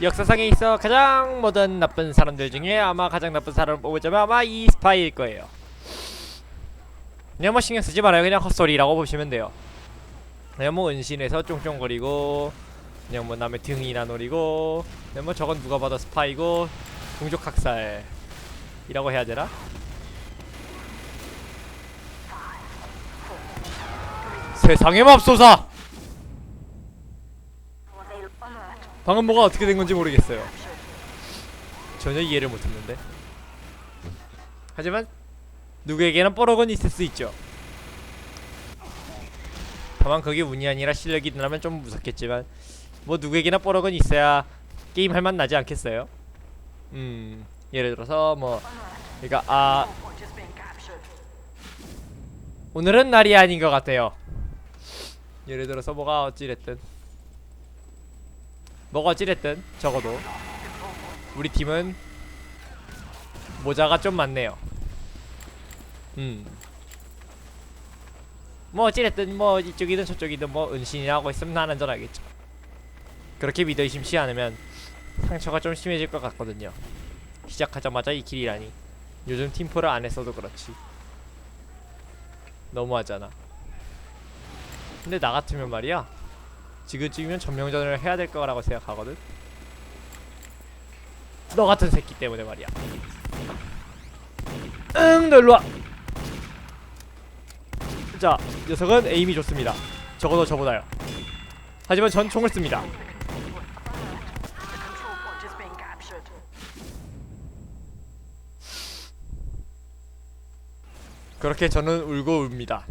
역사상에 있어 가장 모든 나쁜 사람들 중에 아마 가장 나쁜 사람을 뽑으자면 아마 이 스파이일 거예요. 그냥 뭐 신경 쓰지 말아요. 그냥 헛소리라고 보시면 돼요. 그냥 뭐 은신해서 쫑쫑거리고 그냥 뭐 남의 등이나 노리고 그냥 뭐 저건 누가 봐도 스파이고 동족 학살 이라고 해야 되나? 세상에 맙소사! 방금 뭐가 어떻게 된 건지 모르겠어요. 전혀 이해를 못했는데. 하지만 누구에게나 뽀록은 있을 수 있죠. 다만 그게 운이 아니라 실력이 드라면 좀 무섭겠지만 뭐 누구에게나 뽀록은 있어야 게임 할 맛 나지 않겠어요? 음 예를 들어서 뭐 그러니까 아 오늘은 날이 아닌 것 같아요. 예를 들어서 뭐가 어찌됐든 뭐가 어찌됐든 적어도 우리 팀은 모자가 좀 많네요. 음. 뭐 어찌됐든 뭐 이쪽이든 저쪽이든 뭐 은신이라고 있으면 난 안전하겠죠. 그렇게 믿어 의심치 않으면 상처가 좀 심해질 것 같거든요. 시작하자마자 이 길이라니. 요즘 팀포를 안 했어도 그렇지. 너무하잖아. 근데 나 같으면 말이야. 지금쯤이면 전명전을 해야 될 거라고 생각하거든. 너 같은 새끼 때문에 말이야. 응, 너 일로 와. 자, 녀석은 에임이 좋습니다. 적어도 저보다요. 하지만 전 총을 씁니다. 그렇게 저는 울고 웁니다.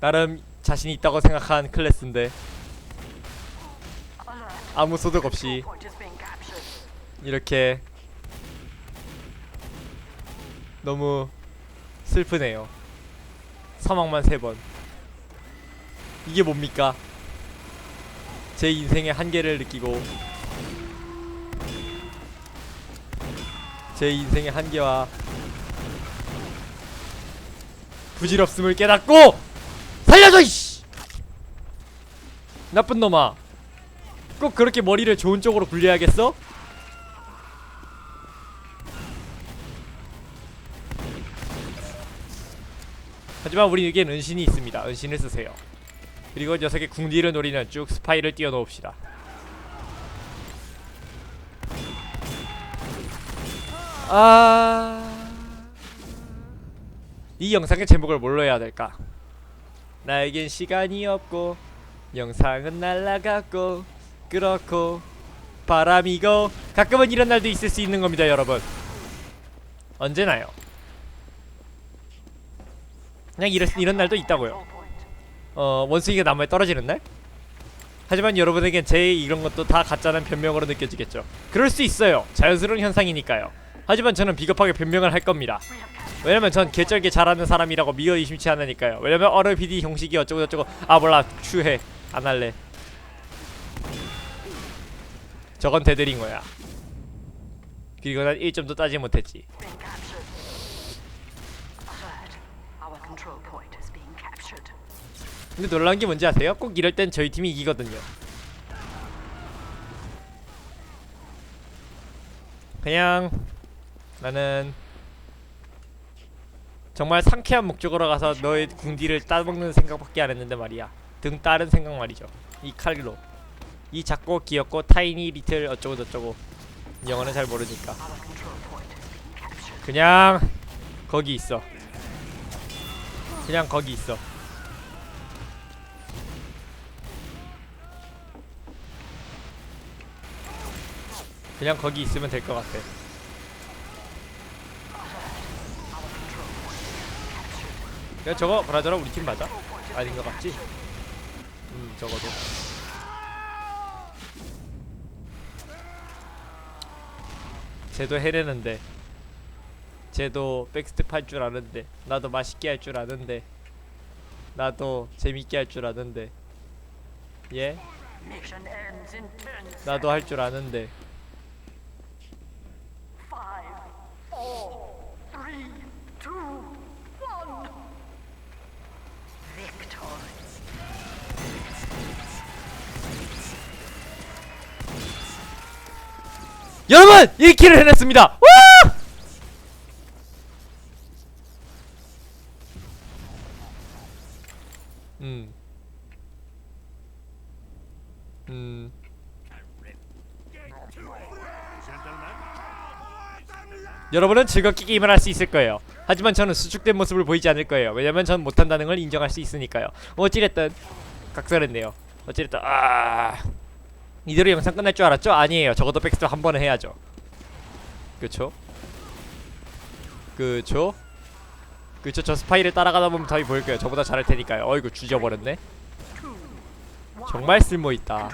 나름 자신이 있다고 생각한 클래스인데 아무 소득 없이 이렇게 너무 슬프네요. 사망만 세 번. 이게 뭡니까? 제 인생의 한계를 느끼고 제 인생의 한계와 부질없음을 깨닫고 살려줘 이씨! 나쁜 놈아. 꼭 그렇게 머리를 좋은 쪽으로 굴려야겠어? 하지만 우리에겐 은신이 있습니다. 은신을 쓰세요. 그리고 녀석의 궁디를 노리는 쭉 스파이를 띄워놓읍시다. 아... 이 영상의 제목을 뭘로 해야 될까? 나에겐 시간이 없고 영상은 날라갔고 그렇고 바람이고 가끔은 이런 날도 있을 수 있는 겁니다 여러분. 언제나요? 그냥 이런, 이런 날도 있다고요. 어 원숭이가 나무에 떨어지는 날? 하지만 여러분에겐 제 이런 것도 다 가짜는 변명으로 느껴지겠죠. 그럴 수 있어요. 자연스러운 현상이니까요. 하지만 저는 비겁하게 변명을 할 겁니다. 왜냐면 전 개쩔게 잘하는 사람이라고 미어 의심치 않으니까요. 왜냐면 어른 PD 형식이 어쩌고 저쩌고 아 몰라 추해 안 할래. 저건 대들인 거야. 그리고 난 1점도 따지 못했지. 근데 놀라운 게 뭔지 아세요? 꼭 이럴 땐 저희 팀이 이기거든요. 그냥 나는 정말 상쾌한 목적으로 가서 너의 궁디를 따먹는 생각밖에 안 했는데 말이야 등 따른 생각 말이죠. 이 칼로. 이 작고 귀엽고 타이니 리틀 어쩌고 저쩌고. 영어는 잘 모르니까. 그냥 거기 있어. 그냥 거기 있어. 그냥 거기 있으면 될 것 같아. 야 저거 그나저나 우리 팀 맞아? 아닌 것 같지? 음 적어도. 쟤도 해내는데. 쟤도 백스텝 할 줄 아는데. 나도 맛있게 할 줄 아는데. 나도 재밌게 할 줄 아는데. 예? 나도 할 줄 아는데 여러분 1킬을 해냈습니다 와! 음. 음. 여러분은 즐겁게 게임을 할 수 있을 거예요. 하지만 저는 수축된 모습을 보이지 않을 거예요. 왜냐면 전 못한다는 걸 인정할 수 있으니까요. 어찌됐든 각설했네요. 어찌됐든 아 이대로 영상 끝날 줄 알았죠? 아니에요. 적어도 백스텝 한 번은 해야죠. 그쵸? 그쵸? 그쵸? 저 스파이를 따라가다 보면 답이 보일 거예요. 저보다 잘할 테니까요. 어이구 주저버렸네. 정말 쓸모 있다.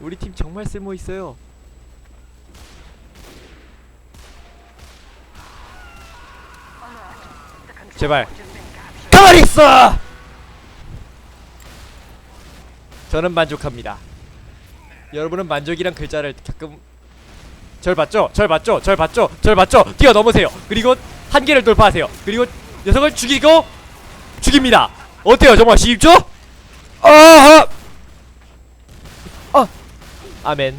우리 팀 정말 쓸모 있어요. 제발 가만히 있어! 저는 만족합니다. 여러분은 만족이란 글자를 가끔 절 봤죠? 절 봤죠? 절 봤죠? 절 봤죠? 뛰어넘으세요. 그리고 한계를 돌파하세요. 그리고 녀석을 죽이고 죽입니다. 어때요? 정말 쉽죠? 아하! 아! 아멘.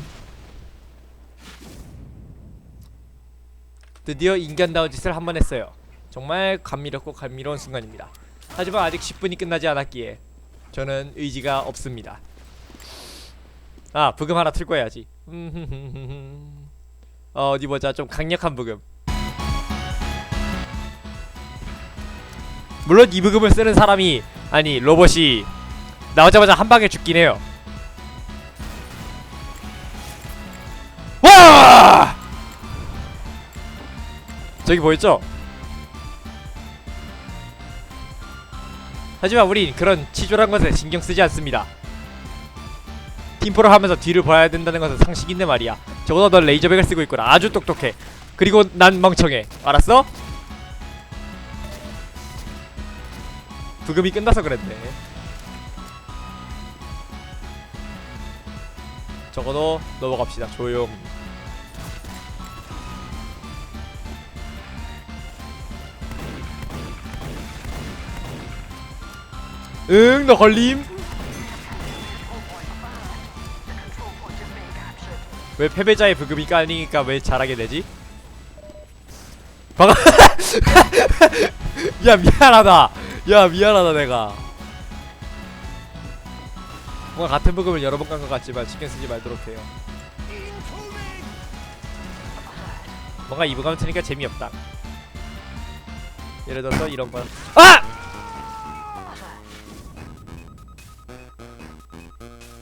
드디어 인간다운 짓을 한 번 했어요. 정말 감미롭고 감미로운 순간입니다. 하지만 아직 10분이 끝나지 않았기에 저는 의지가 없습니다. 아 부금 하나 틀고 해야지. 어, 어디 보자 좀 강력한 부금. 물론 이 부금을 쓰는 사람이 아니 로봇이 나오자마자 한 방에 죽긴 해요. 와! 저기 보였죠? 하지만 우린 그런 치졸한 것에 신경 쓰지 않습니다. 팀포를 하면서 뒤를 봐야 된다는 것은 상식인데 말이야. 적어도 넌 레이저백을 쓰고 있구나. 아주 똑똑해. 그리고 난 멍청해. 알았어? 부금이 끝나서 그랬네. 적어도 넘어갑시다. 조용. 응, 너 걸림. 왜 패배자의 부금이 깔리니까 왜 잘하게 되지? 방금 야 미안하다. 야 미안하다 내가. 뭔가 같은 부금을 여러 번깐것 같지만 신경 쓰지 말도록 해요. 뭔가 이 부금 트니까 재미없다. 예를 들어서 이런 거. 아!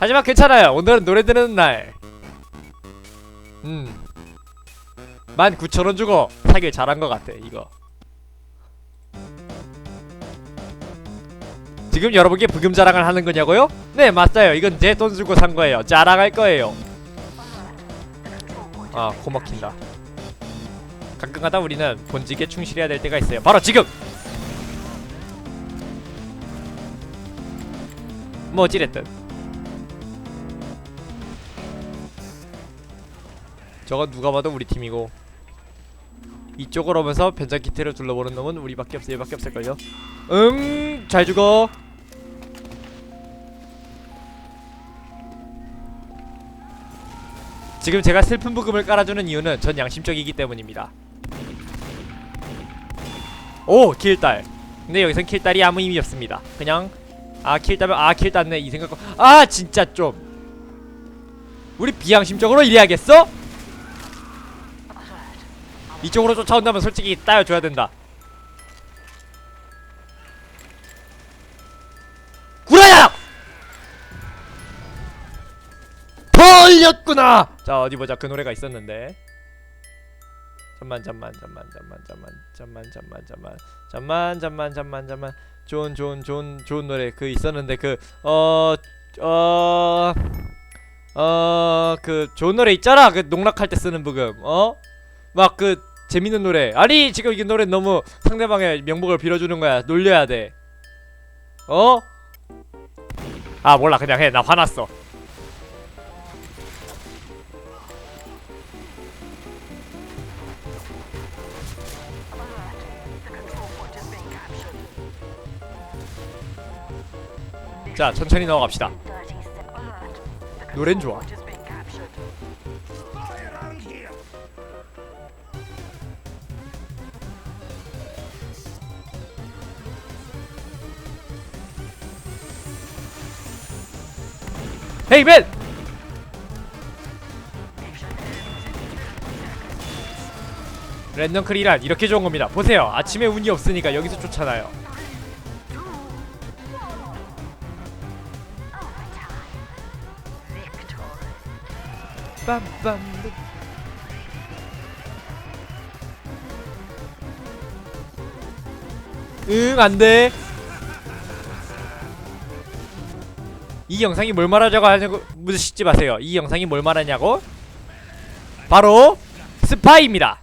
하지만 괜찮아요. 오늘은 노래 듣는 날. 음. 19,000원 주고 사길 잘한 것 같아, 이거. 지금 여러분께 부금 자랑을 하는 거냐고요? 네, 맞아요. 이건 제 돈 주고 산 거예요. 자랑할 거예요. 아, 코 막힌다. 가끔가다 우리는 본직에 충실해야 될 때가 있어요. 바로 지금! 뭐 어찌됐든 저건 누가 봐도 우리 팀이고 이쪽으로 오면서 변장 키트를 둘러보는 놈은 우리밖에 없어. 얘밖에 없을걸요? 응, 잘 죽어. 지금 제가 슬픈 부금을 깔아주는 이유는 전 양심적이기 때문입니다. 오! 킬딸. 근데 여기선 킬딸이 아무 의미 없습니다. 그냥 아 킬따면 아 킬땄네 이 생각 아 진짜 좀. 우리 비양심적으로 일해야겠어? 이쪽으로 쫓아온다면 솔직히 따여줘야 된다 구라야! 털렸구나! 자 어디 보자 그 노래가 있었는데 잠만 잠만 잠만 잠만 잠만 잠만 잠만 잠만 잠만 잠만 잠만 잠만 좋은 좋은 좋은 좋은 노래 그 있었는데 그 어 어 어 그 좋은 노래 있잖아 그 농락할 때 쓰는 부금 어 막 그 재밌는 노래. 아니 지금 이게 노래 너무 상대방의 명복을 빌어주는 거야. 놀려야 돼. 어? 아 몰라. 그냥 해. 나 화났어. 자 천천히 넘어갑시다. 노래는 좋아 헤이 맨! 랜덤 클리란 이렇게 좋은 겁니다. 보세요. 아침에 운이 없으니까 여기서 쫓아나요. 빰빰. 응, 안 돼. 이 영상이 뭘 말하자고 하냐고 묻으시지 마세요. 이 영상이 뭘 말하냐고? 바로 스파이입니다.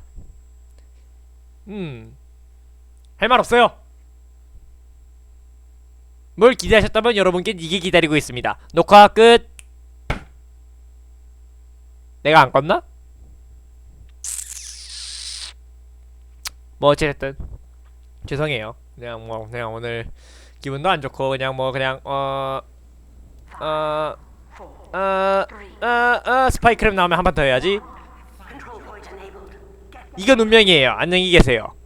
음. 할 말 없어요. 뭘 기대하셨다면 여러분께 이게 기다리고 있습니다. 녹화 끝. 내가 안 껐나? 뭐 어쨌든 죄송해요. 그냥 뭐 그냥 오늘 기분도 안 좋고 그냥 뭐 그냥 어 어, 어, 어, 어, 스파이크램 나오면 한번더 해야지. 이건 운명이에요. 안녕히 계세요.